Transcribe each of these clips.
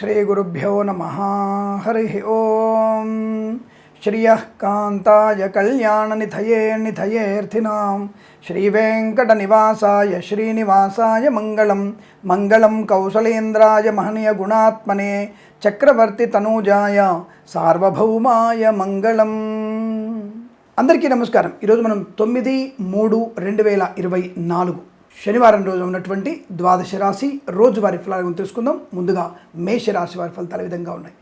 శ్రీ గురుభ్యో నమ హరి ఓం శ్రియ కాంతాయ కళ్యాణనిధయే నిధయేర్థినాం శ్రీవేంకటనివాసాయ శ్రీనివాసాయ మంగళం మంగళం కౌసలేంద్రాయ మహనీయ గుణాత్మనే చక్రవర్తి తనూజాయ సార్వభౌమాయ మంగళం అందరికీ నమస్కారం. ఈరోజు మనం తొమ్మిది మూడు రెండు వేల ఇరవై నాలుగు శనివారం రోజు ఉన్నటువంటి ద్వాదశ రాశి రోజువారి ఫలాలను తెలుసుకుందాం. ముందుగా మేష రాశి వారి ఫలితాలు విధంగా ఉన్నాయి?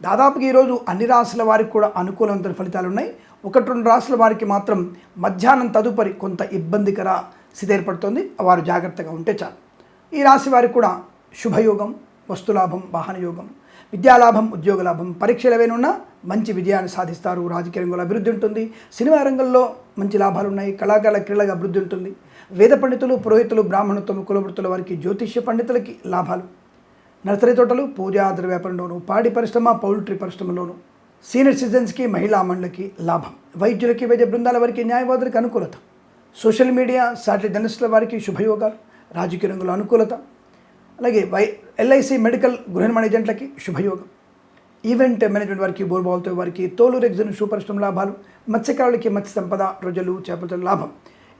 దాదాపుగా ఈరోజు అన్ని రాశుల వారికి కూడా అనుకూలవంతమైన ఫలితాలు ఉన్నాయి. ఒకటి రెండు రాశుల వారికి మాత్రం మధ్యాహ్నం తదుపరి కొంత ఇబ్బందికర స్థితి ఏర్పడుతుంది. వారు జాగ్రత్తగా ఉంటే చాలు. ఈ రాశి వారికి కూడా శుభయోగం వస్తులాభం వాహన యోగం విద్యాలాభం ఉద్యోగ లాభం పరీక్షలు ఏవైనా మంచి విజయాన్ని సాధిస్తారు. రాజకీయ రంగంలో అభివృద్ధి ఉంటుంది. సినిమా రంగంలో మంచి లాభాలు ఉన్నాయి కళాకారుల క్రీడలకు అభివృద్ధి ఉంటుంది. వేద పండితులు పురోహితులు బ్రాహ్మణత్వం కులవృత్తుల వారికి జ్యోతిష్య పండితులకి లాభాలు. నర్సరీ తోటలు పూజా ద్రవ్య వ్యాపారంలోను పాడి పరిశ్రమ పౌల్ట్రీ పరిశ్రమలోను సీనియర్ సిటిజన్స్కి మహిళా మండలికి లాభం. వైద్యులకి వైద్య బృందాల వారికి న్యాయవాదులకు అనుకూలత. సోషల్ మీడియా సాటిలైట్ జర్నలిస్టుల వారికి శుభయోగాలు. రాజకీయ రంగంలో అనుకూలత. అలాగే వై ఎల్ఐసి మెడికల్ గృహ నిర్మాణ ఏజెంట్లకి శుభయోగం. ఈవెంట్ మేనేజ్మెంట్ వారికి బోర్బాల్తో వారికి తోలు రెగ్జన్ షూ లాభాలు మత్స్యకారులకి మత్స్య సంపద రొజలు చేపల లాభం.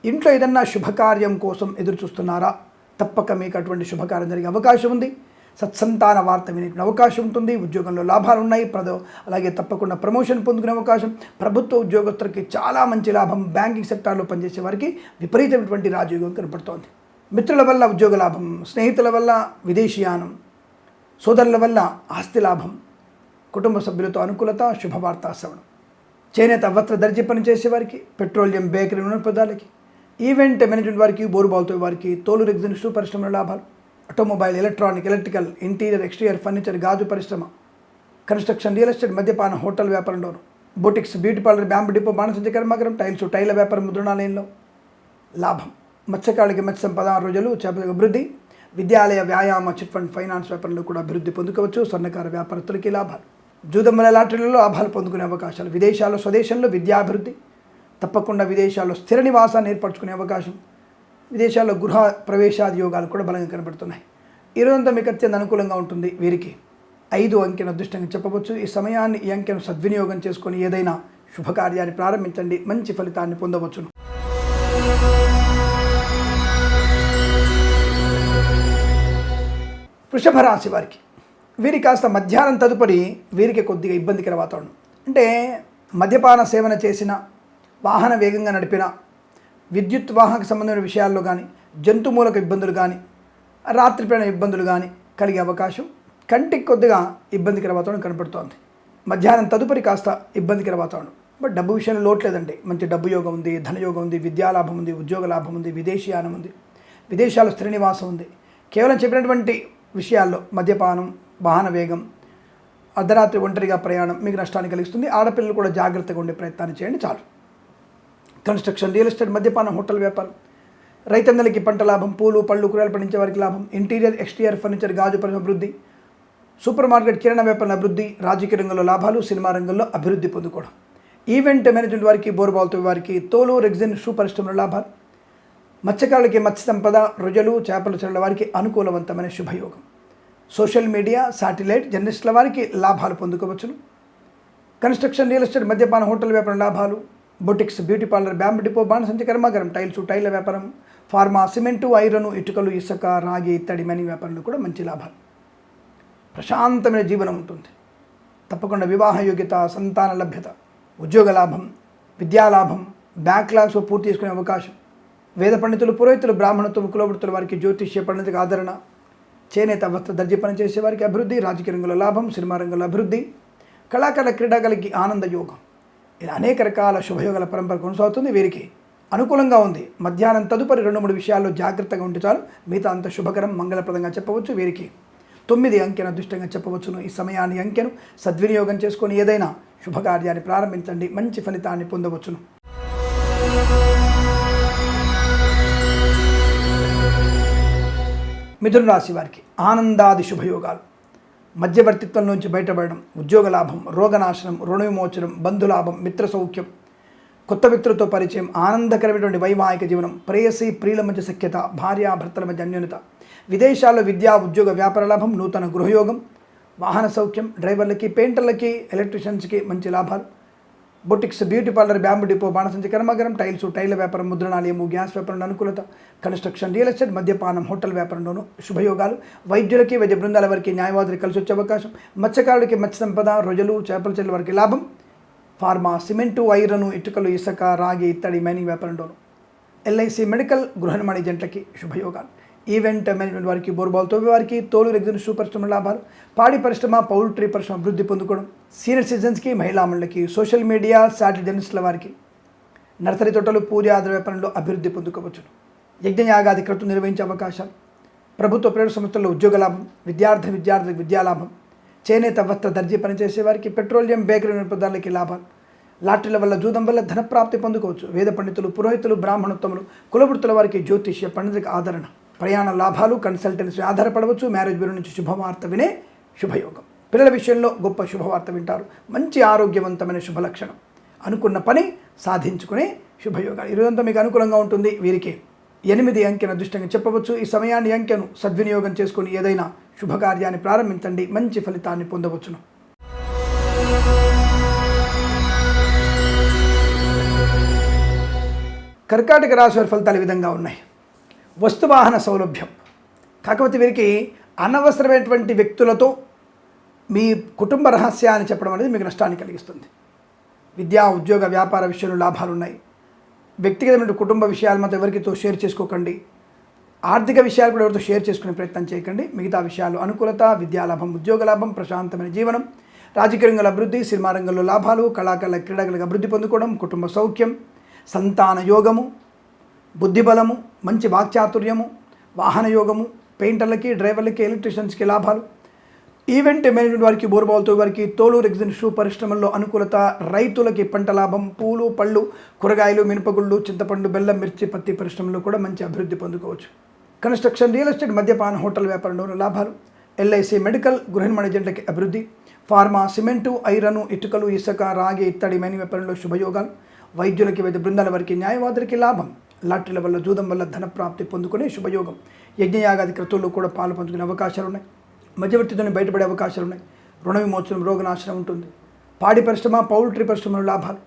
ఇంట్లో ఏదన్నా శుభకార్యం కోసం ఎదురు చూస్తున్నారా తప్పక మీకు అటువంటి శుభకార్యం జరిగే అవకాశం ఉంది. సత్సంతాన వార్త వినేటువంటి అవకాశం ఉంటుంది. ఉద్యోగంలో లాభాలు ఉన్నాయి. ప్రదో అలాగే తప్పకుండా ప్రమోషన్ పొందుకునే అవకాశం. ప్రభుత్వ ఉద్యోగస్తులకి చాలా మంచి లాభం. బ్యాంకింగ్ సెక్టార్లో పనిచేసే వారికి విపరీతమైనటువంటి రాజయోగం కనపడుతోంది. మిత్రుల వల్ల ఉద్యోగ లాభం స్నేహితుల వల్ల విదేశీయానం సోదరుల వల్ల ఆస్తి లాభం కుటుంబ సభ్యులతో అనుకూలత శుభవార్త శ్రవణం. చేనేత వస్త్ర దర్జీ పనిచేసే వారికి పెట్రోలియం బేకరీ నూనె పదాలకి ఈవెంట్ మేనేజ్మెంట్ వారికి బోరుబాల్తో వారికి తోలు రెగ్జిన్ షూ పరిశ్రమల లాభాలు automobile electronic electrical interior exterior furniture గాజు పరిశ్రమ కన్స్ట్రక్షన్ రియల్ ఎస్టేట్ మద్యపాన hotel వ్యాపారంలోను boutiques beauty parlour bamboo depot బాణసంచ కర్మాగరం టైల్స్ టైల వ్యాపారం ముద్రణాలయంలో లాభం. మత్స్యకారులకి మత్స్యం పదహారు రోజులు చేపల అభివృద్ధి విద్యాలయ వ్యాయామ చిట్ ఫండ్ ఫైనాన్స్ వ్యాపారంలో కూడా అభివృద్ధి పొందుకోవచ్చు. స్వర్ణకార వ్యాపారస్తులకి లాభాలు. జూదమ్మల లాటరీలలో లాభాలు పొందుకునే అవకాశాలు. విదేశాల్లో స్వదేశంలో విద్యాభివృద్ధి. తప్పకుండా విదేశాల్లో స్థిర నివాసాన్ని ఏర్పరచుకునే అవకాశం. విదేశాల్లో గృహ ప్రవేశాది యోగాలు కూడా బలంగా కనబడుతున్నాయి. ఈ రోజంతా మీకు అత్యంత అనుకూలంగా ఉంటుంది వీరికి. ఐదు అంకెను అదృష్టంగా చెప్పవచ్చు. ఈ సమయాన్ని ఈ అంకెను సద్వినియోగం చేసుకొని ఏదైనా శుభకార్యాన్ని ప్రారంభించండి. మంచి ఫలితాన్ని పొందవచ్చును. వృషభ రాశి వారికి. వీరికి కాస్త మధ్యాహ్నం తదుపరి వీరికి కొద్దిగా ఇబ్బందికర వాతావరణం. అంటే మద్యపాన సేవన చేసిన వాహన వేగంగా నడిపిన విద్యుత్ వాహనకు సంబంధించిన విషయాల్లో కానీ జంతుమూలక ఇబ్బందులు కానీ రాత్రిపైన ఇబ్బందులు కానీ కలిగే అవకాశం కంటికి కొద్దిగా ఇబ్బందికర వాతావరణం కనపడుతోంది. మధ్యాహ్నం తదుపరి కాస్త ఇబ్బందికర వాతావరణం. బట్ డబ్బు విషయంలో లోటు లేదండి. మంచి డబ్బు యోగం ఉంది ధనయోగం ఉంది విద్యాలాభం ఉంది ఉద్యోగ లాభం ఉంది విదేశీయానం ఉంది. విదేశాల్లో స్త్రీనివాసం ఉంది. కేవలం చెప్పినటువంటి విషయాల్లో మద్యపానం వాహన వేగం అర్ధరాత్రి ఒంటరిగా ప్రయాణం మీకు నష్టాన్ని కలిగిస్తుంది. ఆడపిల్లలు కూడా జాగ్రత్తగా ఉండే ప్రయత్నాన్ని చేయండి చాలు. కన్స్ట్రక్షన్ రియల్ ఎస్టేట్ మద్యపానం హోటల్ వ్యాపారం. రైతన్నలకి పంట లాభం పూలు పళ్ళు కూరలు పండించే వారికి లాభం. ఇంటీరియర్ ఎక్స్టీరియర్ ఫర్నిచర్ గాజు పరిశ్రమ అభివృద్ధి. సూపర్ మార్కెట్ కిరణ వ్యాపారం అభివృద్ధి రాజకీయ రంగంలో లాభాలు సినిమా రంగంలో అభివృద్ధి పొందుకోవడం. ఈవెంట్ మేనేజ్మెంట్ వారికి బోర్బాల్తో వారికి తోలు రెగ్జిన్ షూ పరిశ్రమల లాభాలు. మత్స్యకారులకి మత్స్య సంపద రుజలు చేపలు చెరువుల వారికి అనుకూలవంతమైన శుభయోగం. సోషల్ మీడియా శాటిలైట్ జర్నలిస్టుల వారికి లాభాలు పొందుకోవచ్చును. కన్స్ట్రక్షన్ రియల్ ఎస్టేట్ మద్యపాన హోటల్ వ్యాపారం లాభాలు. Boutiques beauty parlour bamboo depot బాణసంచ కర్మాగారం టైల్స్ టైల వ్యాపారం. ఫార్మా సిమెంటు ఐరన్ ఇటుకలు ఇసుక రాగి ఇత్తడి మనీ వ్యాపారంలో కూడా మంచి లాభాలు. ప్రశాంతమైన జీవనం ఉంటుంది. తప్పకుండా వివాహ యోగ్యత సంతాన లభ్యత ఉద్యోగ లాభం విద్యాలాభం బ్యాక్లాగ్స్ పూర్తి చేసుకునే అవకాశం. వేద పండితులు పురోహితులు బ్రాహ్మణత్వం కులవృత్తుల వారికి జ్యోతిష్య పండితులకు ఆదరణ. చేనేత వస్త్ర దర్జీ పనిచేసే వారికి అభివృద్ధి రాజకీయ రంగంలో లాభం సినిమా రంగంలో అభివృద్ధి కళాకారుల క్రీడాకారులకి ఆనంద యోగం. ఇలా అనేక రకాల శుభయోగాల పరంపర కొనసాగుతుంది. వీరికి అనుకూలంగా ఉంది. మధ్యాహ్నం తదుపరి రెండు మూడు విషయాల్లో జాగ్రత్తగా ఉంటే చాలు. మిగతా అంత శుభకరం మంగళప్రదంగా చెప్పవచ్చు. వీరికి తొమ్మిది అంకెను అదృష్టంగా చెప్పవచ్చును. ఈ సమయాన్ని అంకెను సద్వినియోగం చేసుకొని ఏదైనా శుభకార్యాన్ని ప్రారంభించండి. మంచి ఫలితాన్ని పొందవచ్చును. మిథున రాశి వారికి ఆనందాది శుభయోగాలు. మధ్యవర్తిత్వం నుంచి బయటపడడం ఉద్యోగ లాభం రోగనాశనం రుణ విమోచనం బంధులాభం మిత్ర సౌఖ్యం. కొత్త వ్యక్తులతో పరిచయం ఆనందకరమైనటువంటి వైవాహిక జీవనం ప్రేయసి ప్రియుల మధ్య సఖ్యత భార్యాభర్తల మధ్య అన్యోన్యత. విదేశాల్లో విద్యా ఉద్యోగ వ్యాపార లాభం నూతన గృహయోగం వాహన సౌఖ్యం డ్రైవర్లకి పెయింటర్లకి ఎలక్ట్రీషియన్స్కి మంచి లాభాలు. Boutiques beauty parlour bamboo depot బాణసంచి కర్మాగారం టైల్స్ టైల్ వ్యాపారం ముద్రణాలయము గ్యాస్ వ్యాపారం అనుకూలత కన్స్ట్రక్షన్ రియల్ ఎస్టేట్ మద్యపానం హోటల్ వ్యాపారంలోనూ శుభయోగాలు వైద్యులకి వైద్య బృందాల వారికి న్యాయవాదులు కలిసి వచ్చే అవకాశం మత్స్యకారులకి మత్స్య సంపద రొయ్యలు చేపల చెల్లి వారికి లాభం ఫార్మా సిమెంటు ఐరను ఇటుకలు ఇసుక రాగి ఇత్తడి మైనింగ్ వ్యాపారంలోను ఎల్ఐసి మెడికల్ గృహ నిర్మాణ ఏజెంట్లకి శుభయోగాలు. ఈవెంట్ మేనేజ్మెంట్ వారికి బోర్బాల్ తోవి వారికి తోలు రెగ్జిన్ షూ పరిశ్రమ లాభాలు పాడి పరిశ్రమ పౌల్ట్రీ పరిశ్రమ అభివృద్ధి పొందుకోవడం సీనియర్ సిటిజన్స్కి మహిళా సోషల్ మీడియా శాటిలైట్ జర్నలిస్టుల వారికి నర్సరీ తోటలు పూజ ఆధార వ్యాపారంలో అభివృద్ధి పొందుకోవచ్చు. యజ్ఞయాగాది క్రతువు నిర్వహించే అవకాశాలు ప్రభుత్వ ప్రైవేట్ సంస్థల్లో ఉద్యోగ లాభం విద్యార్థి విద్యార్థులకు విద్యా లాభం చేనేత వస్త్ర దర్జీ పనిచేసే వారికి పెట్రోలియం బేకరీ పదార్థాలకి లాభాలు లాటరీల వల్ల జూదం వల్ల ధనప్రాప్తి పొందుకోవచ్చు. వేద పండితులు పురోహితులు బ్రాహ్మణోత్తములు కులవృత్తుల వారికి జ్యోతిష్య పండితులకు ఆదరణ. ప్రయాణ లాభాలు కన్సల్టెన్సీ ఆధారపడవచ్చు. మ్యారేజ్ బ్యూరో నుంచి శుభవార్త వినే శుభయోగం. పిల్లల విషయంలో గొప్ప శుభవార్త వింటారు. మంచి ఆరోగ్యవంతమైన శుభలక్షణం. అనుకున్న పని సాధించుకునే శుభయోగాలు. ఇరుదంతా మీకు అనుకూలంగా ఉంటుంది. వీరికి ఎనిమిది అంకెను అదృష్టంగా చెప్పవచ్చు. ఈ సమయాన్ని అంకెను సద్వినియోగం చేసుకుని ఏదైనా శుభకార్యాన్ని ప్రారంభించండి. మంచి ఫలితాన్ని పొందవచ్చును. కర్కాటక రాశి వారి ఫలితాలు ఈ విధంగా ఉన్నాయి. వస్తువాహన సౌలభ్యం. కాకపోతే వీరికి అనవసరమైనటువంటి వ్యక్తులతో మీ కుటుంబ రహస్యాన్ని చెప్పడం అనేది మీకు నష్టాన్ని కలిగిస్తుంది. విద్యా ఉద్యోగ వ్యాపార విషయంలో లాభాలు ఉన్నాయి. వ్యక్తిగతమైన కుటుంబ విషయాలు మాత్రం ఎవరికితో షేర్ చేసుకోకండి. ఆర్థిక విషయాలు కూడా ఎవరితో షేర్ చేసుకునే ప్రయత్నం చేయకండి. మిగతా విషయాలు అనుకూలత విద్యాలాభం ఉద్యోగ లాభం ప్రశాంతమైన జీవనం రాజకీయ రంగంలో అభివృద్ధి సినిమా రంగంలో లాభాలు కళాకారుల క్రీడలకు అభివృద్ధి పొందుకోవడం కుటుంబ సౌఖ్యం సంతాన యోగము బుద్ధిబలము మంచి వాక్చాతుర్యము వాహనయోగము పెయింటర్లకి డ్రైవర్లకి ఎలక్ట్రీషియన్స్కి లాభాలు. ఈవెంట్ మేనేజ్మెంట్ వారికి బోర్బాల్తో వారికి తోలు రెగ్జిన్ షూ పరిశ్రమల్లో అనుకూలత రైతులకి పంట లాభం పూలు పళ్ళు కూరగాయలు మినపగుళ్ళు చింతపండు బెల్లం మిర్చి పత్తి పరిశ్రమలో కూడా మంచి అభివృద్ధి పొందుకోవచ్చు. కన్స్ట్రక్షన్ రియల్ ఎస్టేట్ మద్యపాన హోటల్ వ్యాపారంలో లాభాలు. ఎల్ఐసి మెడికల్ గృహ నిర్మాణ అభివృద్ధి. ఫార్మా సిమెంటు ఐరను ఇటుకలు ఇసుక రాగి ఇత్తడి మైనింగ్ వ్యాపారంలో శుభయోగాలు. వైద్యులకి వైద్య బృందాల వారికి న్యాయవాదులకి లాభం. లాటరీల వల్ల జూదం వల్ల ధన ప్రాప్తి పొందుకునే శుభయోగం. యజ్ఞయాగాది క్రతువుల్లో కూడా పాలు పంచుకునే అవకాశాలు ఉన్నాయి మధ్యవర్తితోనే బయటపడే అవకాశాలు ఉన్నాయి రుణ విమోచనం రోగనాశనం ఉంటుంది. పాడి పరిశ్రమ పౌల్ట్రీ పరిశ్రమలో లాభాలు.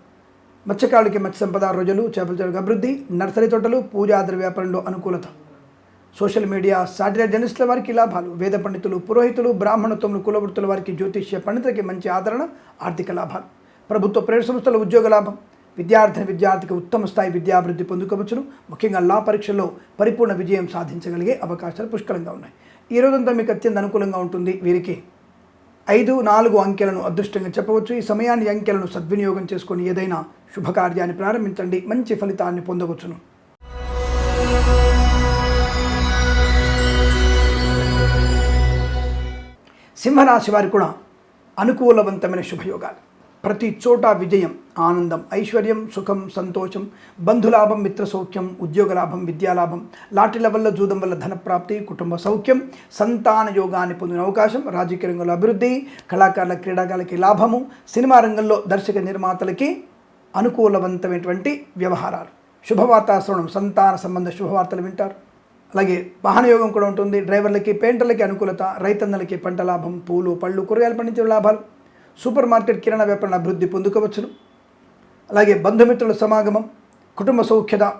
మత్స్యకారులకి మత్స్య సంపద రోజులు చేపల చెరుకు అభివృద్ధి నర్సరీ తోటలు పూజాదర వ్యాపారంలో అనుకూలత. సోషల్ మీడియా శాటిలైట్ జర్నలిస్టుల వారికి లాభాలు. వేద పండితులు పురోహితులు బ్రాహ్మణత్వములు కులవృత్తుల వారికి జ్యోతిష్య పండితులకి మంచి ఆదరణ ఆర్థిక లాభాలు. ప్రభుత్వ ప్రైవేట్ సంస్థల ఉద్యోగ లాభం. విద్యార్థిని విద్యార్థికి ఉత్తమ స్థాయి విద్యాభివృద్ధి పొందుకోవచ్చును. ముఖ్యంగా లా పరీక్షల్లో పరిపూర్ణ విజయం సాధించగలిగే అవకాశాలు పుష్కలంగా ఉన్నాయి. ఈ రోజంతా మీకు అత్యంత అనుకూలంగా ఉంటుంది. వీరికి ఐదు నాలుగు అంకెలను అదృష్టంగా చెప్పవచ్చు. ఈ సమయాన్ని అంకెలను సద్వినియోగం చేసుకొని ఏదైనా శుభకార్యాన్ని ప్రారంభించండి. మంచి ఫలితాన్ని పొందవచ్చును. సింహరాశి వారికి కూడా అనుకూలవంతమైన శుభయోగాలు. ప్రతి చోట విజయం ఆనందం ఐశ్వర్యం సుఖం సంతోషం బంధులాభం మిత్ర సౌఖ్యం విద్యాలాభం లాటరీల వల్ల జూదం వల్ల ధనప్రాప్తి కుటుంబ సౌఖ్యం సంతాన యోగాన్ని పొందిన అవకాశం రాజకీయ రంగంలో అభివృద్ధి కళాకారుల క్రీడాకారులకి లాభము సినిమా రంగంలో దర్శక నిర్మాతలకి అనుకూలవంతమైనటువంటి వ్యవహారాలు. శుభవార్తాశ్రవణం సంతాన సంబంధ శుభవార్తలు వింటారు. అలాగే వాహనయోగం కూడా ఉంటుంది. డ్రైవర్లకి పెయింటర్లకి అనుకూలత రైతన్నలకి పంట లాభం పూలు పళ్ళు కూరగాయలు పండించే లాభాలు. సూపర్ మార్కెట్ కిరాణా వ్యాపారం అభివృద్ధి పొందుకోవచ్చును. అలాగే బంధుమిత్రుల సమాగమం కుటుంబ సౌఖ్యత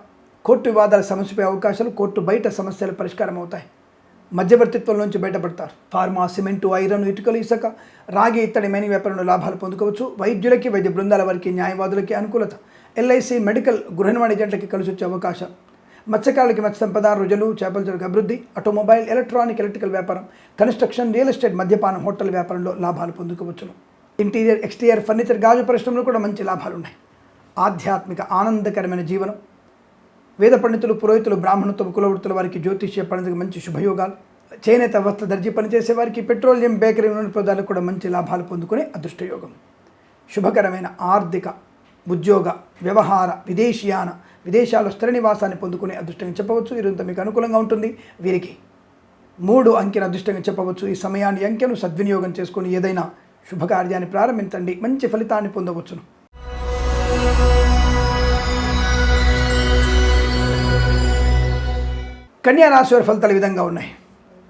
కోర్టు వివాదాల సమస్యపై అవకాశాలు కోర్టు బయట సమస్యలు పరిష్కారం అవుతాయి. మధ్యవర్తిత్వం నుంచి బయటపడతారు. ఫార్మా సిమెంటు ఐరన్ ఇటుకలు ఇసుక రాగి ఇత్తడి మైని వ్యాపారంలో లాభాలు పొందుకోవచ్చు. వైద్యులకి వైద్య బృందాల వారికి న్యాయవాదులకి అనుకూలత. ఎల్ఐసి మెడికల్ గృహ నిర్మాణ ఏజెంట్లకి కలిసి వచ్చే అవకాశం. మత్స్యకారులకి మత్స్య సంపద రుజులు చేపల చెరుకు అభివృద్ధి ఆటోమొబైల్ ఎలక్ట్రానిక్ ఎలక్ట్రికల్ వ్యాపారం కన్స్ట్రక్షన్ రియల్ ఎస్టేట్ మద్యపానం హోటల్ వ్యాపారంలో లాభాలు పొందుకోవచ్చును. ఇంటీరియర్ ఎక్స్టీరియర్ ఫర్నిచర్ గాజు పరిశ్రమలో కూడా మంచి లాభాలు ఉన్నాయి ఆధ్యాత్మిక ఆనందకరమైన జీవనం. వేద పండితులు పురోహితులు బ్రాహ్మణత్వ కులవృత్తుల వారికి జ్యోతిష్య పండితులకు మంచి శుభయోగాలు. చేనేత వస్త్ర దర్జీ పనిచేసే వారికి పెట్రోలియం బేకరీ నూనె పదార్థాలకు కూడా మంచి లాభాలు పొందుకునే అదృష్టయోగం. శుభకరమైన ఆర్థిక ఉద్యోగ వ్యవహార విదేశీయాన విదేశాల్లో స్థిర నివాసాన్ని పొందుకునే అదృష్టంగా చెప్పవచ్చు. ఇదంతా మీకు అనుకూలంగా ఉంటుంది. వీరికి మూడు అంకెను అదృష్టంగా చెప్పవచ్చు. ఈ సమయాన్ని అంకెను సద్వినియోగం చేసుకొని ఏదైనా శుభకార్యాన్ని ప్రారంభించండి. మంచి ఫలితాన్ని పొందవచ్చును. కన్యా రాశి వారి ఫలితాలు విధంగా ఉన్నాయి.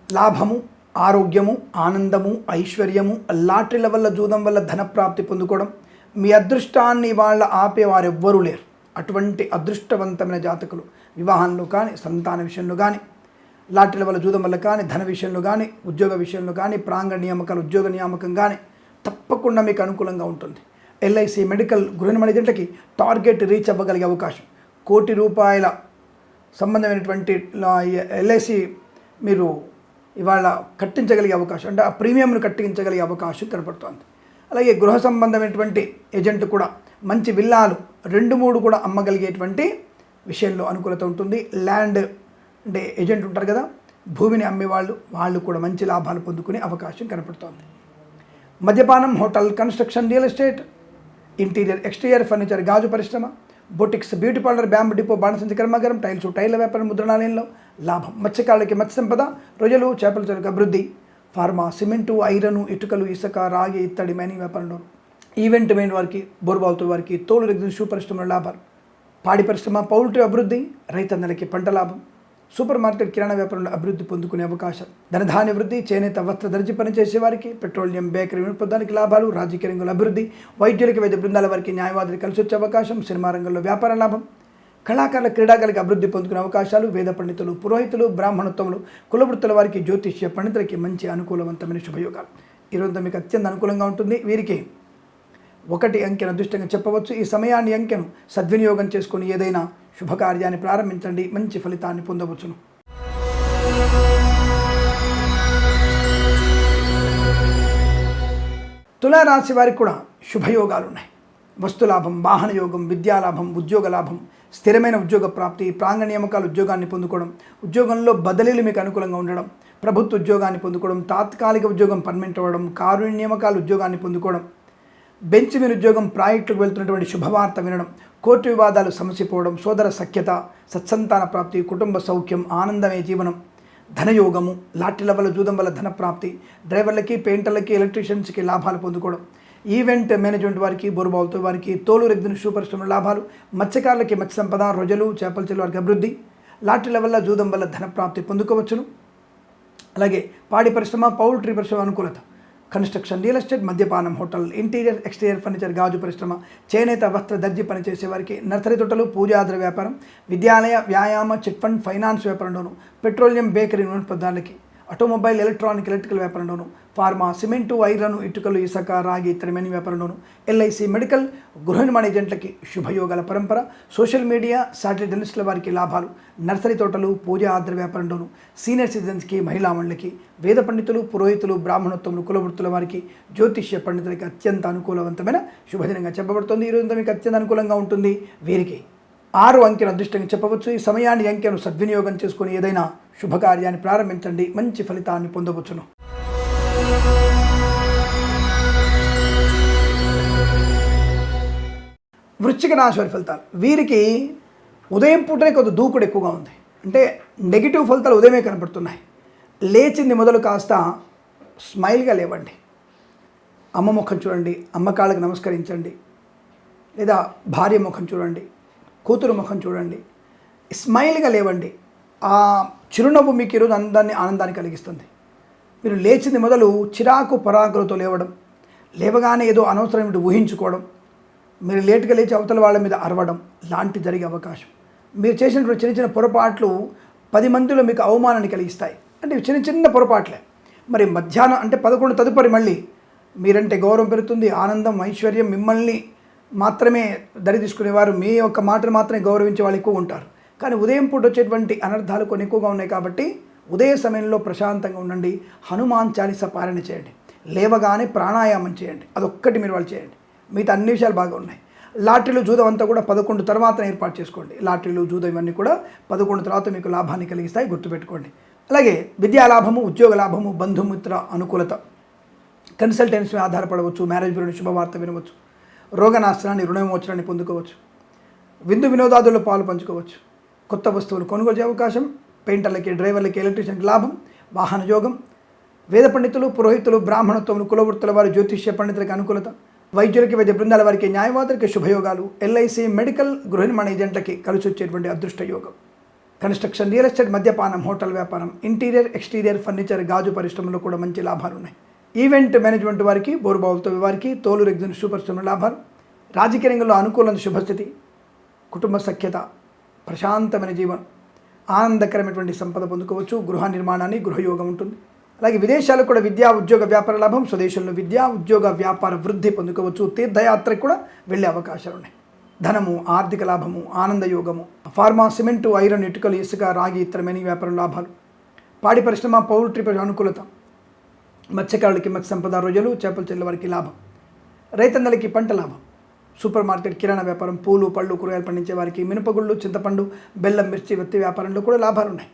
లాభము ఆరోగ్యము ఆనందము ఐశ్వర్యము లాటరీల వల్ల జూదం వల్ల ధనప్రాప్తి పొందుకోవడం. మీ అదృష్టాన్ని వాళ్ళ ఆపేవారెవ్వరూ లేరు. అటువంటి అదృష్టవంతమైన జాతకులు వివాహంలో కానీ సంతాన విషయంలో కానీ లాటరీల వల్ల జూదం వల్ల కానీ ధన విషయంలో కానీ ఉద్యోగ విషయంలో కానీ ప్రాంగణ నియామకాలు ఉద్యోగ నియామకం కానీ తప్పకుండా మీకు అనుకూలంగా ఉంటుంది. ఎల్ఐసి మెడికల్ గృహ నిర్మాణ టార్గెట్ రీచ్ అవ్వగలిగే అవకాశం. కోటి రూపాయల సంబంధమైనటువంటి ఎల్ఐసి మీరు ఇవాళ కట్టించగలిగే అవకాశం అంటే ఆ ప్రీమియంను కట్టించగలిగే అవకాశం కనపడుతోంది. అలాగే గృహ సంబంధమైనటువంటి ఏజెంట్ కూడా మంచి విల్లాలు రెండు మూడు కూడా అమ్మగలిగేటువంటి విషయంలో అనుకూలత ఉంటుంది. ల్యాండ్ అంటే ఏజెంట్ ఉంటారు కదా భూమిని అమ్మేవాళ్ళు వాళ్ళు కూడా మంచి లాభాలు పొందుకునే అవకాశం కనపడుతోంది. మద్యపానం hotel construction real estate interior exterior furniture గాజు పరిశ్రమ boutiques beauty parlour bamboo depot బాణసంచి కర్మాగారం టైల్స్ టైల్ వ్యాపారం ముద్రణాలయంలో లాభం. మత్స్యకారులకి మత్స్య సంపద రొయ్యలు చేపల చెరుకు అభివృద్ధి. ఫార్మా సిమెంటు ఐరను ఇటుకలు ఇసుక రాగి ఇత్తడి మైనింగ్ వ్యాపారంలో. ఈవెంట్ మెయిన్ వారికి బోర్బాల్తో వారికి తోలు రెగ్జిన్ షూ పరిశ్రమలో లాభాలు. పాడి పరిశ్రమ పౌల్ట్రీ అభివృద్ధి రైతన్నలకి పంట లాభం. సూపర్ మార్కెట్ కిరాణా వ్యాపారంలో అభివృద్ధి పొందుకునే అవకాశం. ధనధాన్య వృద్ధి చేనేత వస్త్ర దర్జీ పనిచేసే వారికి పెట్రోలియం బేకరీ వినోదానికి లాభాలు రాజకీయ రంగంలో అభివృద్ధి వైద్యులకి వైద్య బృందాల వారికి న్యాయవాదులు కలిసి వచ్చే అవకాశం సినిమా రంగంలో వ్యాపార లాభం. కళాకారుల క్రీడాకారులకు అభివృద్ధి పొందుకునే అవకాశాలు వేద పండితులు పురోహితులు బ్రాహ్మణత్వములు కులవృత్తుల వారికి జ్యోతిష్య పండితులకి మంచి అనుకూలవంతమైన శుభయోగాలు. ఈరోజు మీకు అత్యంత అనుకూలంగా ఉంటుంది. వీరికి ఒకటి అంకెను అదృష్టంగా చెప్పవచ్చు. ఈ సమయాన్ని అంకెను సద్వినియోగం చేసుకుని ఏదైనా శుభకార్యాన్ని ప్రారంభించండి. మంచి ఫలితాన్ని పొందవచ్చును. తులారాశి వారికి కూడా శుభయోగాలు ఉన్నాయి వస్తులాభం వాహన యోగం విద్యాలాభం ఉద్యోగ లాభం స్థిరమైన ఉద్యోగ ప్రాప్తి ప్రాంగణ నియామకాలు ఉద్యోగాన్ని పొందుకోవడం ఉద్యోగంలో బదిలీలు మీకు అనుకూలంగా ఉండడం ప్రభుత్వ ఉద్యోగాన్ని పొందుకోవడం తాత్కాలిక ఉద్యోగం పర్మనెంట్ అవ్వడం కారుణ్య నియామకాలు ఉద్యోగాన్ని పొందుకోవడం బెంచ్ మీద ఉద్యోగం ప్రాజెక్టులకు వెళ్తున్నటువంటి శుభవార్త వినడం కోర్టు వివాదాలు సమసిపోవడం సోదర సఖ్యత సత్సంతాన ప్రాప్తి కుటుంబ సౌఖ్యం ఆనందమే జీవనం ధనయోగము లాటిల వల్ల జూదం వల్ల ధన ప్రాప్తి డ్రైవర్లకి పెయింటర్లకి ఎలక్ట్రీషియన్స్కి లాభాలు పొందుకోవడం ఈవెంట్ మేనేజ్మెంట్ వారికి బోరుబావులతో వారికి తోలు రెగ్దిన షూ పరిశ్రమ లాభాలు మత్స్యకారులకి మత్స్య సంపద రొజలు చేపల చెల్లు వారికి అభివృద్ధి లాటరీల వల్ల జూదం వల్ల ధన ప్రాప్తి పొందుకోవచ్చును. అలాగే పాడి పరిశ్రమ పౌల్ట్రీ పరిశ్రమ అనుకూలత. కన్స్ట్రక్షన్ రియల్ ఎస్టేట్ మద్యపానం హోటల్ ఇంటీరియర్ ఎక్స్టీరియర్ ఫర్నిచర్ గాజు పరిశ్రమ చేనేత వస్త్ర దర్జీ పనిచేసే వారికి నర్సరీ తోటలు పూజాద్ర వ్యాపారం విద్యాలయ వ్యాయామ చిట్ ఫండ్ ఫైనాన్స్ వ్యాపారంలోను పెట్రోలియం బేకరీ నూనె పదార్థాలకి ఆటోమొబైల్ ఎలక్ట్రానిక్ ఎలక్ట్రికల్ వ్యాపారంలోను ఫార్మా సిమెంటు ఐరన్ ఇటుకలు ఇసుక రాగి ఇతరమైన వ్యాపారంలోను ఎల్ఐసి మెడికల్ గృహ నిర్మాణ ఏజెంట్లకి శుభయోగాల పరంపర సోషల్ మీడియా శాటిలైట్ జర్నలిస్టుల వారికి లాభాలు నర్సరీ తోటలు పూజ ఆద్ర వ్యాపారంలోను సీనియర్ సిటిజన్స్కి మహిళా మండలికి వేద పండితులు పురోహితులు బ్రాహ్మణోత్తములు కులవృత్తుల వారికి జ్యోతిష్య పండితులకి అత్యంత అనుకూలవంతమైన శుభదినంగా చెప్పబడుతుంది. ఈరోజు మీకు అత్యంత అనుకూలంగా ఉంటుంది. వీరికి ఆరు అంకెను అదృష్టంగా చెప్పవచ్చు. ఈ సమయాన్ని అంకెను సద్వినియోగం చేసుకుని ఏదైనా శుభకార్యాన్ని ప్రారంభించండి. మంచి ఫలితాన్ని పొందవచ్చును. వృశ్చిక రాశి ఫలితాలు. వీరికి ఉదయం పూటనే కొంత దూకుడు ఎక్కువగా ఉంది. అంటే నెగిటివ్ ఫలితాలు ఉదయమే కనపడుతున్నాయి. లేచింది మొదలు కాస్త స్మైల్గా లేవండి. అమ్మ ముఖం చూడండి. అమ్మకాళ్ళకి నమస్కరించండి. లేదా భార్య ముఖం చూడండి. కూతురు ముఖం చూడండి. స్మైల్గా లేవండి. ఆ చిరునవ్వు మీకు ఈరోజు అందాన్ని ఆనందాన్ని కలిగిస్తుంది. మీరు లేచింది మొదలు చిరాకు పరాకులతో లేవడం లేవగానే ఏదో అనవసరమైన ఊహించుకోవడం మీరు లేటుగా లేచి అవతల వాళ్ళ మీద అరవడం లాంటి జరిగే అవకాశం. మీరు చేసినటువంటి చిన్న చిన్న పొరపాట్లు పది మందిలో మీకు అవమానాన్ని కలిగిస్తాయి. అంటే చిన్న చిన్న పొరపాట్లే. మరి మధ్యాహ్నం అంటే పదకొండు తదుపరి మళ్ళీ మీరంటే గౌరవం పెరుగుతుంది ఆనందం ఐశ్వర్యం మిమ్మల్ని మాత్రమే దరి తీసుకునేవారు. మీ యొక్క మాటను మాత్రమే గౌరవించే వాళ్ళు ఎక్కువ ఉంటారు. కానీ ఉదయం పూట వచ్చేటువంటి అనర్థాలు కొన్ని ఎక్కువగా ఉన్నాయి కాబట్టి ఉదయ సమయంలో ప్రశాంతంగా ఉండండి. హనుమాన్ చాలీస పారణ చేయండి. లేవగానే ప్రాణాయామం చేయండి. అదొక్కటి మీరు వాళ్ళు చేయండి. మిగతా అన్ని విషయాలు బాగా ఉన్నాయి. లాటరీలు జూదం అంతా కూడా పదకొండు తర్వాత ఏర్పాటు చేసుకోండి. లాటరీలు జూదం ఇవన్నీ కూడా పదకొండు తర్వాత మీకు లాభాన్ని కలిగిస్తాయి. గుర్తుపెట్టుకోండి. అలాగే విద్యా లాభము ఉద్యోగ లాభము బంధుమిత్ర అనుకూలత. కన్సల్టెన్సీ ఆధారపడవచ్చు. మ్యారేజ్ బ్యూరో శుభవార్త వినవచ్చు. రోగనాశనాన్ని రుణవిమోచనాన్ని పొందుకోవచ్చు. విందు వినోదాదుల్లో పాలు పంచుకోవచ్చు. కొత్త వస్తువులు కొనుగోలు చేసే అవకాశం పెయింటర్లకి డ్రైవర్లకి ఎలక్ట్రీషియన్కి లాభం వాహన యోగం. వేద పండితులు పురోహితులు బ్రాహ్మణత్వములు కులవృత్తుల వారి జ్యోతిష్య పండితులకి అనుకూలత. వైద్యులకి వైద్య బృందాల వారికి న్యాయవాదులకి శుభయోగాలు. ఎల్ఐసి మెడికల్ గృహ నిర్మాణ ఏజెంట్లకి కలిసి వచ్చేటువంటి అదృష్ట యోగం. కన్స్ట్రక్షన్ రియల్ ఎస్టేట్ మద్యపానం హోటల్ వ్యాపారం ఇంటీరియర్ ఎక్స్టీరియర్ ఫర్నిచర్ గాజు పరిశ్రమలో కూడా మంచి లాభాలు ఉన్నాయి ఈవెంట్ మేనేజ్మెంట్ వారికి బోరుబావులతో వారికి తోలు రెగ్జిన్ సూపర్ లాభాలు. రాజకీయ రంగంలో అనుకూలమైన శుభస్థితి కుటుంబ సఖ్యత ప్రశాంతమైన జీవనం ఆనందకరమైనటువంటి సంపద పొందుకోవచ్చు గృహ నిర్మాణాన్ని గృహయోగం ఉంటుంది. అలాగే విదేశాలకు కూడా విద్యా ఉద్యోగ వ్యాపార లాభం స్వదేశంలో విద్యా ఉద్యోగ వ్యాపార వృద్ధి పొందుకోవచ్చు తీర్థయాత్రకు కూడా వెళ్ళే అవకాశాలు ఉన్నాయి. ధనము ఆర్థిక లాభము ఆనందయోగము ఫార్మా సిమెంటు ఐరన్ ఇటుకలు ఇసుక రాగి ఇతరమైన వ్యాపారం లాభాలు. పాడి పరిశ్రమ పౌల్ట్రీ పరిశ్రమ అనుకూలత మత్స్యకారులకి మత్స్య సంపద రోజులు చేపల చెల్ల వారికి లాభం. రైతన్నలకి పంట లాభం. సూపర్ మార్కెట్ కిరాణా వ్యాపారం పూలు పళ్ళు కూరగాయలు పండించే వారికి మినపగుళ్ళు చింతపండు బెల్లం మిర్చి వత్తి వ్యాపారంలో కూడా లాభాలు ఉన్నాయి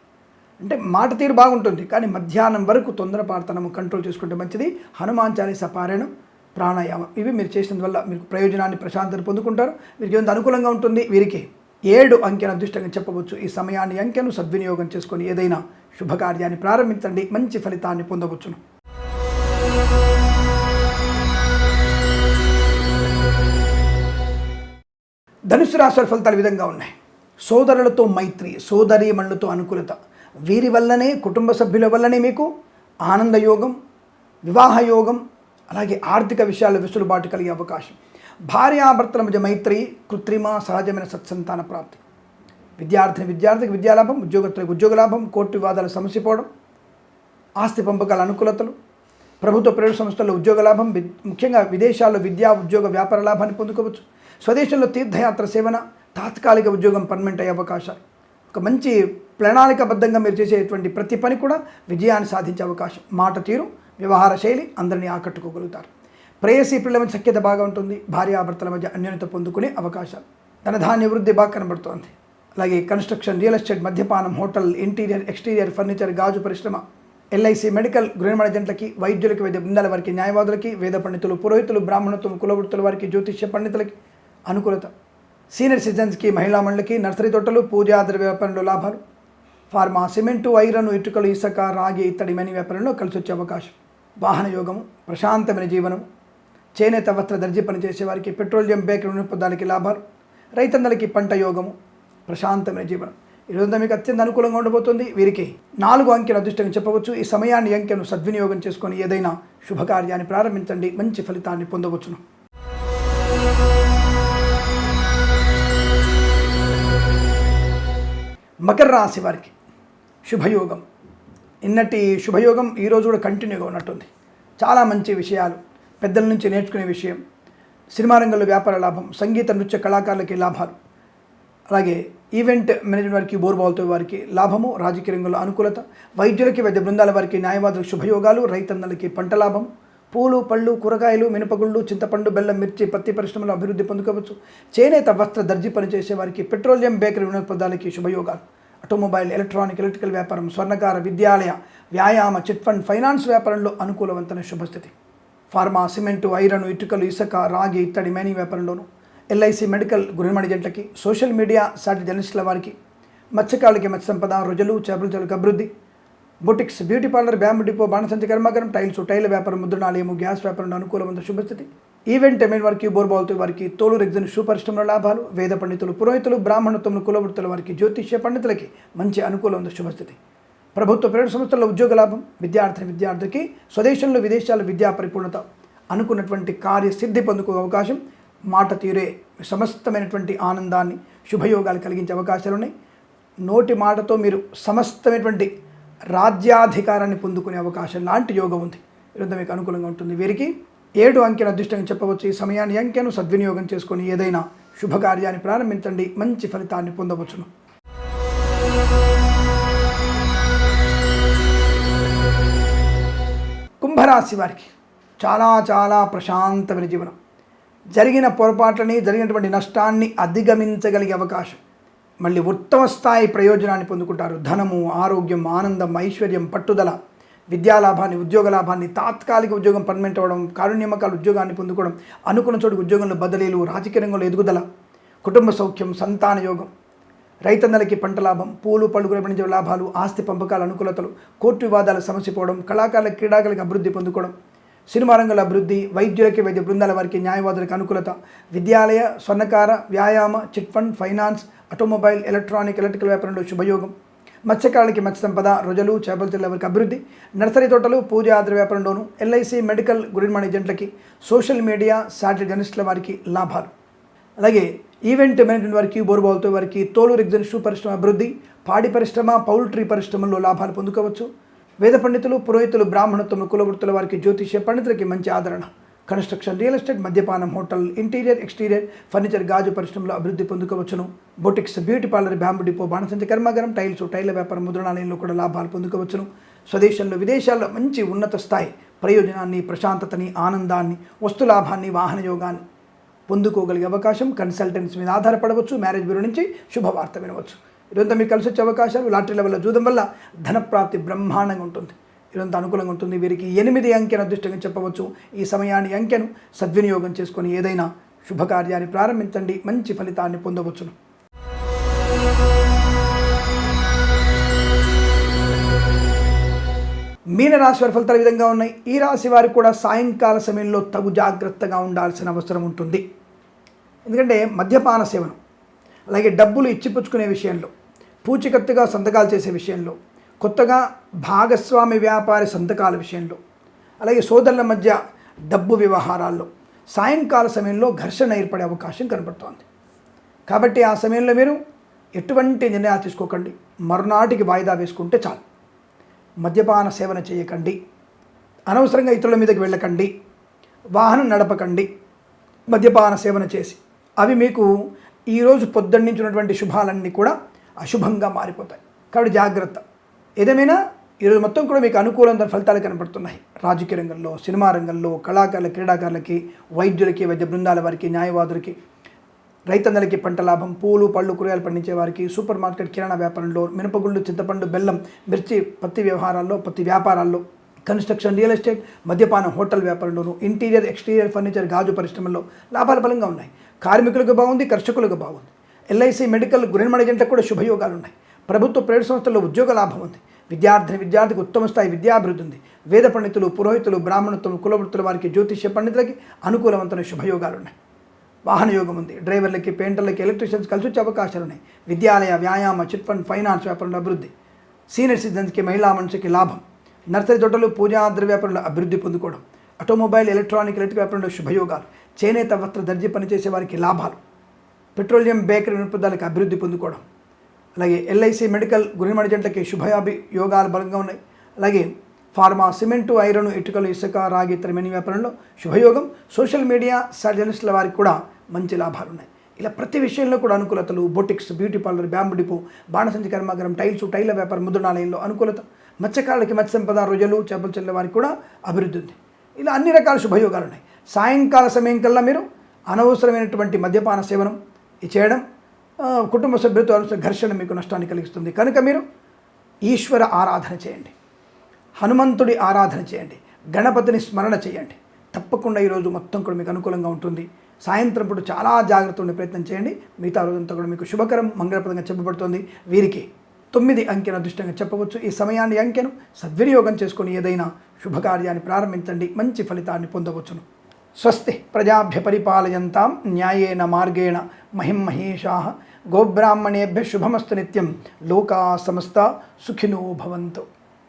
అంటే మాట తీరు బాగుంటుంది కానీ మధ్యాహ్నం వరకు తొందరపాటుతనము కంట్రోల్ చేసుకుంటే మంచిది. హనుమాన్ చాలీస పారాయణం ప్రాణాయామం. ఇవి మీరు చేసినందు వల్ల మీకు ప్రయోజనాన్ని ప్రశాంతత పొందుకుంటారు. మీకు ఎంత అనుకూలంగా ఉంటుంది. వీరికి ఏడు అంకెను అదృష్టంగా చెప్పవచ్చు. ఈ సమయాన్ని అంకెను సద్వినియోగం చేసుకొని ఏదైనా శుభకార్యాన్ని ప్రారంభించండి. మంచి ఫలితాన్ని పొందవచ్చును. ధనుసు రాశుల ఫలితాలు విధంగా ఉన్నాయి. సోదరులతో మైత్రి సోదరీమణులతో అనుకూలత. వీరి వల్లనే కుటుంబ సభ్యుల వల్లనే మీకు ఆనందయోగం వివాహ యోగం అలాగే ఆర్థిక విషయాల వెసులుబాటు కలిగే అవకాశం. భార్యాభర్తల మధ్య మైత్రి కృత్రిమ సహజమైన సత్సంతాన ప్రాప్తి. విద్యార్థిని విద్యార్థికి విద్యాలాభం ఉద్యోగస్తులకు ఉద్యోగ లాభం కోర్టు వివాదాలు సమసిపోవడం ఆస్తి పంపకాల అనుకూలతలు ప్రభుత్వ ప్రైవేట్ సంస్థల్లో ఉద్యోగ లాభం ముఖ్యంగా విదేశాల్లో విద్యా ఉద్యోగ వ్యాపార లాభాన్ని పొందుకోవచ్చు. స్వదేశంలో తీర్థయాత్ర సేవన తాత్కాలిక ఉద్యోగం పర్మనెంట్ అయ్యే అవకాశాలు. ఒక మంచి ప్రణాళికబద్ధంగా మీరు చేసేటువంటి ప్రతి పని కూడా విజయాన్ని సాధించే అవకాశం. మాట తీరు వ్యవహార శైలి అందరినీ ఆకట్టుకోగలుగుతారు. ప్రేయసీ పిల్లల మధ్య సఖ్యత బాగా ఉంటుంది. భార్యాభర్తల మధ్య అన్యోన్యత పొందుకునే అవకాశాలు. ధనధాన్య వృద్ధి బాగా కనబడుతోంది. అలాగే కన్స్ట్రక్షన్ రియల్ ఎస్టేట్ మద్యపానం హోటల్ ఇంటీరియర్ ఎక్స్టీరియర్ ఫర్నిచర్ గాజు పరిశ్రమ ఎల్ఐసి మెడికల్ గృహనిర్మాణ జంటలకి వైద్యులకి వైద్య బృందాల వారికి న్యాయవాదులకి వేద పండితులు పురోహితులు బ్రాహ్మణత్వం కులవృత్తుల వారికి జ్యోతిష్య పండితులకి అనుకూలత. సీనియర్ సిటిజన్స్కి మహిళా మండలికి నర్సరీ తోటలు పూజా ద్రవ్య వ్యాపారంలో లాభాలు. ఫార్మా సిమెంటు ఐరన్ ఇటుకలు ఇసుక రాగి ఇత్తడి మని వ్యాపారంలో కలిసి వచ్చే అవకాశం. వాహన యోగము ప్రశాంతమైన జీవనం చేనేత వస్త్ర దర్జీ పనిచేసే వారికి పెట్రోలియం బేకరీ దానికి లాభాలు. రైతన్నలకి పంట యోగము ప్రశాంతమైన జీవనం. ఈరోజు మీకు అత్యంత అనుకూలంగా ఉండబోతుంది. వీరికి నాలుగు అంకెల అదృష్టంగా చెప్పవచ్చు. ఈ సమయాన్ని అంకెను సద్వినియోగం చేసుకొని ఏదైనా శుభకార్యాన్ని ప్రారంభించండి. మంచి ఫలితాన్ని పొందవచ్చును. మకర రాశి వారికి శుభయోగం. నిన్నటి శుభయోగం ఈరోజు కూడా కంటిన్యూగా ఉన్నట్టుంది. చాలా మంచి విషయాలు. పెద్దల నుంచి నేర్చుకునే విషయం. సినిమా రంగంలో వ్యాపార లాభం. సంగీత నృత్య కళాకారులకి లాభాలు. అలాగే ఈవెంట్ మేనేజ్మెంట్ వారికి బోర్బాల్తో వారికి లాభము రాజకీయ రంగంలో అనుకూలత వైద్యులకి వైద్య బృందాల వారికి న్యాయవాదులకు శుభయోగాలు రైతన్నలకి పంట లాభం. పూలు పళ్ళు కూరగాయలు మినపగుళ్ళు చింతపండు బెల్లం మిర్చి పత్తి పరిశ్రమలో అభివృద్ధి పొందుకోవచ్చు. చేనేత వస్త్ర దర్జీ పనిచేసే వారికి పెట్రోలియం బేకరీ వినోదపదాలకి శుభయోగాలు. ఆటోమొబైల్ ఎలక్ట్రానిక్ ఎలక్ట్రికల్ వ్యాపారం స్వర్ణకార విద్యాలయ వ్యాయామ చిట్ ఫండ్ ఫైనాన్స్ వ్యాపారంలో అనుకూలవంతమైన శుభస్థితి. ఫార్మా సిమెంటు ఐరన్ ఇటుకలు ఇసుక రాగి ఇత్తడి మేని వ్యాపారంలోనూ ఎల్ఐసి మెడికల్ గృహమణి జంటలకి సోషల్ మీడియా సాటి జర్నలిస్టుల వారికి మత్స్యకారులకి మత్స్య సంపద రొజలు చేపల చెలుకు అభివృద్ధి boutiques beauty parlour bamboo depot బాణసంచ కర్మాగారం టైల్స్ టైల్ వ్యాపారం ముద్రణాలయము గ్యాస్ వ్యాపారం అనుకూలమైన శుభస్థితి. ఈవెంట్ ఎమెన్ వారికి బోర్బాల్తో వారికి తోలు రెగ్జన్ షూ పరిశ్రమల లాభాలు వేద పండితులు పురోహితులు బ్రాహ్మణత్వములు కులవృత్తుల వారికి జ్యోతిష్య పండితులకి మంచి అనుకూలమైన శుభస్థితి. ప్రభుత్వ ప్రైవేట్ సంస్థల్లో ఉద్యోగ లాభం విద్యార్థి విద్యార్థికి స్వదేశంలో విదేశాల విద్యా పరిపూర్ణత అనుకున్నటువంటి కార్యసిద్ధి పొందుకో అవకాశం మాట తీరే సమస్తమైనటువంటి ఆనందాన్ని శుభయోగాలు కలిగించే అవకాశాలు ఉన్నాయి నోటి మాటతో మీరు సమస్తమైనటువంటి రాజ్యాధికారాన్ని పొందుకునే అవకాశం లాంటి యోగం ఉంది. ఈరోజు మీకు అనుకూలంగా ఉంటుంది. వీరికి ఏడు అంకెను అదృష్టంగా చెప్పవచ్చు. ఈ సమయాన్ని అంకెను సద్వినియోగం చేసుకొని ఏదైనా శుభకార్యాన్ని ప్రారంభించండి. మంచి ఫలితాన్ని పొందవచ్చును. కుంభరాశి వారికి చాలా చాలా ప్రశాంతమైన జీవనం. జరిగిన పొరపాట్లని జరిగినటువంటి నష్టాన్ని అధిగమించగలిగే అవకాశం. మళ్ళీ ఉత్తమ స్థాయి ప్రయోజనాన్ని పొందుకుంటారు. ధనము ఆరోగ్యం ఆనందం ఐశ్వర్యం పట్టుదల విద్యాలాభాన్ని ఉద్యోగ లాభాన్ని తాత్కాలిక ఉద్యోగం పర్మనెంట్ అవ్వడం కారుణ్యమకాల ఉద్యోగాన్ని పొందుకోవడం అనుకున్న చోటు ఉద్యోగంలో బదిలీలు రాజకీయ రంగంలో ఎదుగుదల కుటుంబ సౌఖ్యం సంతాన యోగం రైతన్నలకి పంట లాభం పూలు పళ్ళు పండించే లాభాలు ఆస్తి పంపకాల అనుకూలతలు కోర్టు వివాదాలు సమసిపోవడం కళాకారుల క్రీడాకారులకు అభివృద్ధి పొందుకోవడం సినిమా రంగాల అభివృద్ధి వైద్యులకి వైద్య బృందాల వారికి న్యాయవాదులకు అనుకూలత విద్యాలయ స్వర్ణకార వ్యాయామ chit fund finance automobile electronic electrical వ్యాపారంలో శుభయోగం. మత్స్యకారులకి మత్స్య సంపద రొజలు చేపల తెల్ల వారికి అభివృద్ధి. నర్సరీ తోటలు పూజ ఆదర వ్యాపారంలోను ఎల్ఐసి మెడికల్ గురిమాన్ ఏజెంట్లకి సోషల్ మీడియా శాటిలైట్ జర్నలిస్టుల వారికి లాభాలు. అలాగే ఈవెంట్ మేనేజ్మెంట్ వారికి బోరుబావులతో వారికి తోలు రిగ్జన్ షూ పరిశ్రమ అభివృద్ధి పాడి పరిశ్రమ పౌల్ట్రీ పరిశ్రమల్లో లాభాలు పొందుకోవచ్చు. వేద పండితులు పురోహితులు బ్రాహ్మణత్వం కులవృత్తుల వారికి జ్యోతిష్య పండితులకి మంచి ఆదరణ. కన్స్ట్రక్షన్ రియల్ ఎస్టేట్ మద్యపానం హోటల్ ఇంటీరియర్ ఎక్స్టీరియర్ ఫర్నిచర్ గాజు పరిశ్రమలో అభివృద్ధి పొందుకోవచ్చును. Boutiques beauty parlour bamboo depot బాణసంచ కర్మాగారం టైల్స్ టైల వ్యాపారం ముద్రణాలయంలో కూడా లాభాలు పొందుకోవచ్చును. స్వదేశంలో విదేశాల్లో మంచి ఉన్నత స్థాయి ప్రయోజనాన్ని ప్రశాంతతని ఆనందాన్ని వస్తులాభాన్ని వాహన యోగాన్ని పొందుకోగలిగే అవకాశం కన్సల్టెన్స్ మీద ఆధారపడవచ్చు. మ్యారేజ్ బ్యూరో నుంచి శుభవార్త వినవచ్చు. ఇదంతా మీకు కలిసి వచ్చే అవకాశాలు. లాటరీల వల్ల చూడడం వల్ల ధనప్రాప్తి బ్రహ్మాండంగా ఉంటుంది. ఇదంతా అనుకూలంగా ఉంటుంది. వీరికి ఎనిమిది అంకెను అదృష్టంగా చెప్పవచ్చు. ఈ సమయాన్ని అంకెను సద్వినియోగం చేసుకొని ఏదైనా శుభకార్యాన్ని ప్రారంభించండి. మంచి ఫలితాన్ని పొందవచ్చును. మీనరాశి వారి ఫలితాలు విధంగా ఉన్నాయి. ఈ రాశి వారికి కూడా సాయంకాల సమయంలో తగు జాగ్రత్తగా ఉండాల్సిన అవసరం ఉంటుంది. ఎందుకంటే మద్యపాన సేవనం అలాగే డబ్బులు ఇచ్చిపుచ్చుకునే విషయంలో పూచికత్తుగా సంతకాలు చేసే విషయంలో కొత్తగా భాగస్వామి వ్యాపారి సంతకాల విషయంలో అలాగే సోదరుల మధ్య డబ్బు వ్యవహారాల్లో సాయంకాల సమయంలో ఘర్షణ ఏర్పడే అవకాశం కనబడుతోంది కాబట్టి ఆ సమయంలో మీరు ఎటువంటి నిర్ణయాలు తీసుకోకండి. మరునాటికి వాయిదా వేసుకుంటే చాలు. మద్యపాన సేవన చేయకండి. అనవసరంగా ఇతరుల మీదకి వెళ్ళకండి. వాహనం నడపకండి. మద్యపాన సేవన చేసి. అవి మీకు ఈరోజు పొద్దున్నుంచినటువంటి శుభాలన్నీ కూడా అశుభంగా మారిపోతాయి. కాబట్టి జాగ్రత్త. ఏదేమైనా ఈరోజు మొత్తం కూడా మీకు అనుకూలంగా ఫలితాలు కనబడుతున్నాయి. రాజకీయ రంగంలో సినిమా రంగంలో కళాకారుల క్రీడాకారులకి వైద్యులకి వైద్య బృందాల వారికి న్యాయవాదులకి రైతన్నలకి పంట లాభం పూలు పళ్ళు కూరగాయలు పండించే వారికి సూపర్ మార్కెట్ కిరాణా వ్యాపారంలో మినపగుళ్ళు చింతపండు బెల్లం మిర్చి పత్తి వ్యవహారాల్లో పత్తి వ్యాపారాల్లో కన్స్ట్రక్షన్ రియల్ ఎస్టేట్ మద్యపానం హోటల్ వ్యాపారంలోనూ ఇంటీరియర్ ఎక్స్టీరియర్ ఫర్నిచర్ గాజు పరిశ్రమల్లో లాభాల బలంగా ఉన్నాయి. కార్మికులకు బాగుంది కర్షకులకు బాగుంది. ఎల్ఐసి మెడికల్ గురిమణ ఏజెంట్లకు కూడా శుభయోగాలు ఉన్నాయి ప్రభుత్వ ప్రైవేట్ సంస్థల్లో ఉద్యోగ లాభం ఉంది. విద్యార్థిని విద్యార్థికి ఉత్తమ స్థాయి విద్యాభివృద్ధి ఉంది. వేద పండితులు పురోహితులు బ్రాహ్మణత్వం కులవృత్తుల వారికి జ్యోతిష్య పండితులకి అనుకూలవంతమైన శుభయోగాలు ఉన్నాయి వాహన యోగం ఉంది. డ్రైవర్లకి పెయింటర్లకి ఎలక్ట్రీషియన్స్ కలిసి వచ్చే అవకాశాలు ఉన్నాయి. విద్యాలయ వ్యాయామ చిట్ ఫండ్ ఫైనాన్స్ వ్యాపారంలో అభివృద్ధి. సీనియర్ సిటిజన్స్కి మహిళా మనిషికి లాభం. నర్సరీ తోటలు పూజా ద్రవ్య వ్యాపారంలో అభివృద్ధి పొందుకోవడం. ఆటోమొబైల్ ఎలక్ట్రానిక్ ఎలక్ట్రిక్ వ్యాపారంలో శుభయోగాలు. చేనేత వస్త్ర దర్జీ పనిచేసే వారికి లాభాలు. పెట్రోలియం బేకరీ వినోదాలకు అభివృద్ధి పొందుకోవడం. అలాగే ఎల్ఐసి మెడికల్ గురిమడి జంటకి శుభయాభి యోగాలు బలంగా ఉన్నాయి. అలాగే ఫార్మా సిమెంటు ఐరన్ ఇటుకలు ఇసుక రాగి ఇతర మెనీ వ్యాపారంలో శుభయోగం. సోషల్ మీడియా సర్జనిస్టుల వారికి కూడా మంచి లాభాలు ఉన్నాయి. ఇలా ప్రతి విషయంలో కూడా అనుకూలతలు boutiques beauty parlour bamboo depot బాణసంచి కర్మాగారం టైల్స్ టైల వ్యాపారం ముద్రణాలయంలో అనుకూలత. మత్స్యకారులకి మత్స్య సంపద రొయ్యలు చేపలు చెల్లె వారికి కూడా అభివృద్ధి ఉంది. ఇలా అన్ని రకాల శుభయోగాలు ఉన్నాయి. సాయంకాల సమయం కల్లా మీరు అనవసరమైనటువంటి మద్యపాన సేవనం ఇది చేయడం కుటుంబ సభ్యులతో ఘర్షణ మీకు నష్టాన్ని కలిగిస్తుంది. కనుక మీరు ఈశ్వర ఆరాధన చేయండి. హనుమంతుడి ఆరాధన చేయండి. గణపతిని స్మరణ చేయండి. తప్పకుండా ఈరోజు మొత్తం కూడా మీకు అనుకూలంగా ఉంటుంది. సాయంత్రం పూట చాలా జాగ్రత్త ఉండే ప్రయత్నం చేయండి. మిగతా రోజంతా కూడా మీకు శుభకరం మంగళప్రదంగా చెప్పబడుతుంది. వీరికి తొమ్మిది అంకెను అదృష్టంగా చెప్పవచ్చు. ఈ సమయాన్ని అంకెను సద్వినియోగం చేసుకొని ఏదైనా శుభకార్యాన్ని ప్రారంభించండి. మంచి ఫలితాన్ని పొందవచ్చును. स्वस्ति प्रजाभ्य परिपालयन्ताम् न्यायेन मार्गेण महिं महेशाः गोब्राह्मणेभ्यः शुभमस्तु नित्यं लोकाः समस्ता सुखिनो भवन्तु।